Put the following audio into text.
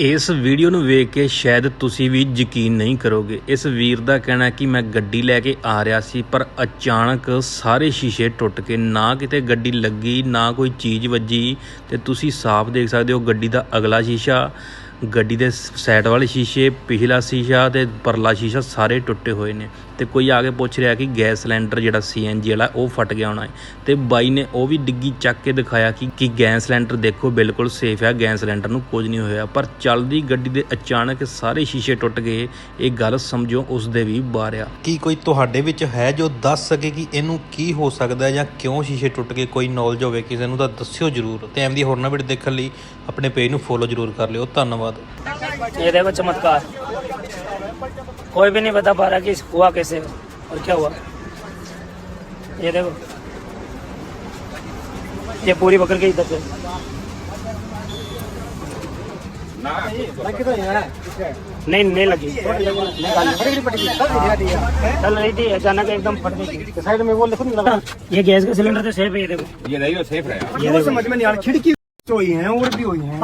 ਇਸ ਵੀਡੀਓ ਨੂੰ ਵੇਖ ਕੇ ਸ਼ਾਇਦ ਤੁਸੀਂ ਵੀ ਯਕੀਨ ਨਹੀਂ ਕਰੋਗੇ। ਇਸ ਵੀਰ ਦਾ ਕਹਿਣਾ ਕਿ ਮੈਂ ਗੱਡੀ ਲੈ ਕੇ ਆ ਰਿਹਾ ਸੀ, ਪਰ ਅਚਾਨਕ ਸਾਰੇ ਸ਼ੀਸ਼ੇ ਟੁੱਟ ਕੇ ਨਾ ਕਿਤੇ ਗੱਡੀ ਲੱਗੀ, ਨਾ ਕੋਈ ਚੀਜ਼ ਵੱਜੀ, ਤੇ ਤੁਸੀਂ ਸਾਫ਼ ਦੇਖ ਸਕਦੇ ਹੋ ਗੱਡੀ ਦਾ ਅਗਲਾ ਸ਼ੀਸ਼ਾ। ਗੱਡੀ ਦੇ ਸਾਈਡ ਵਾਲੇ ਸ਼ੀਸ਼ੇ, ਪਿਛਲਾ ਸ਼ੀਸ਼ਾ ਤੇ ਪਰਲਾ ਸ਼ੀਸ਼ਾ ਸਾਰੇ ਟੁੱਟੇ ਹੋਏ ਨੇ। ਤੇ ਕੋਈ ਆ ਕੇ ਪੁੱਛ ਰਿਹਾ ਕਿ ਗੈਸ ਸਿਲੰਡਰ ਜਿਹੜਾ ਸੀਐਨਜੀ ਵਾਲਾ, ਉਹ ਫਟ ਗਿਆ ਹੋਣਾ ਹੈ। ਤੇ ਬਾਈ ਨੇ ਉਹ ਵੀ ਡਿੱਗੀ ਚੱਕ ਕੇ ਦਿਖਾਇਆ ਕਿ ਕਿ ਗੈਸ ਸਿਲੰਡਰ ਦੇਖੋ, ਬਿਲਕੁਲ ਸੇਫ ਹੈ ਗੈਸ ਸਿਲੰਡਰ ਨੂੰ ਕੁਝ ਨਹੀਂ ਹੋਇਆ। ਪਰ ਚੱਲਦੀ ਗੱਡੀ ਦੇ ਅਚਾਨਕ ਸਾਰੇ ਸ਼ੀਸ਼ੇ ਟੁੱਟ ਗਏ। ਇਹ ਗੱਲ ਸਮਝੋ ਉਸ ਦੇ ਵੀ ਬਾਹਰ ਆ। ਕੀ ਕੋਈ ਤੁਹਾਡੇ ਵਿੱਚ ਹੈ ਜੋ ਦੱਸ ਸਕੇ ਕਿ ਇਹਨੂੰ ਕੀ ਹੋ ਸਕਦਾ ਜਾਂ ਕਿਉਂ ਸ਼ੀਸ਼ੇ ਟੁੱਟ ਗਏ? ਕੋਈ ਨੌਲੇਜ ਹੋਵੇ ਕਿਸੇ ਨੂੰ ਤਾਂ ਦੱਸਿਓ ਜਰੂਰ। ਤੇ ਐਮ ਦੀ ਹੋਰ ਨਾ ਵੀਡੀਓ ਦੇਖਣ ਲਈ ਆਪਣੇ ਪੇਜ ਨੂੰ ਫੋਲੋ ਜਰੂਰ ਕਰ ਲਿਓ। ਧੰਨਵਾਦ। ये देखो चमत्कार। कोई भी नहीं बता पा रहा कि हुआ कैसे और क्या हुआ। ये देखो। ये पूरी पकड़ के इधर से। नहीं नहीं लगी। चल रही थी अचानक एकदम फट गई साइड में वो देखो लगा ये गैस का सिलेंडर तो सेफ़ है ये देखो। ये नहीं वो सेफ़ है। ये समझ में नहीं आ रहा खिड़की हुई है और भी हुई है।